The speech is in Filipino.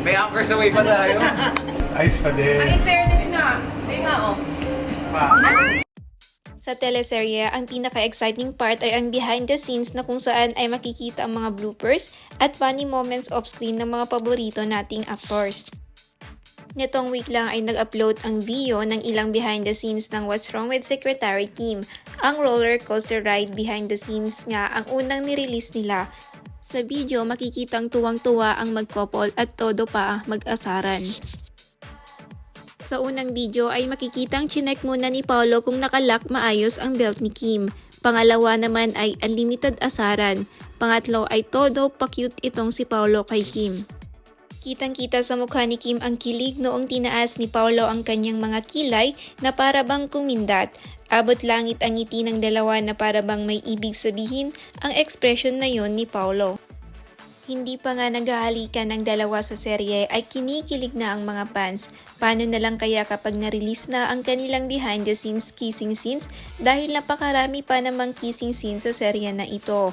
May anchors away pa tayo. Ayos pa din. Ay, in fairness nga. Hindi nga, oh. Pa. Sa teleserye, ang pinaka-exciting part ay ang behind the scenes na kung saan ay makikita ang mga bloopers at funny moments off-screen ng mga paborito nating actors. Nitong week lang ay nag-upload ang video ng ilang behind the scenes ng What's Wrong with Secretary Kim. Ang roller coaster ride behind the scenes nga ang unang nirelease nila. Sa video, makikitang tuwang-tuwa ang mag-couple at todo pa mag-asaran. Sa unang video ay makikitang chinek muna ni Paolo kung nakalock maayos ang belt ni Kim. Pangalawa naman ay unlimited asaran. Pangatlo ay todo pa-cute itong si Paolo kay Kim. Kitang-kita sa mukha ni Kim ang kilig noong tinaas ni Paolo ang kanyang mga kilay na para bang kumindat. Abot langit ang ngiti ng dalawa na para bang may ibig sabihin ang ekspresyon na yon ni Paolo. Hindi pa nga naghahalikan ng dalawa sa serye ay kinikilig na ang mga fans. Paano na lang kaya kapag na-release na ang kanilang behind the scenes kissing scenes dahil napakarami pa namang kissing scenes sa serye na ito.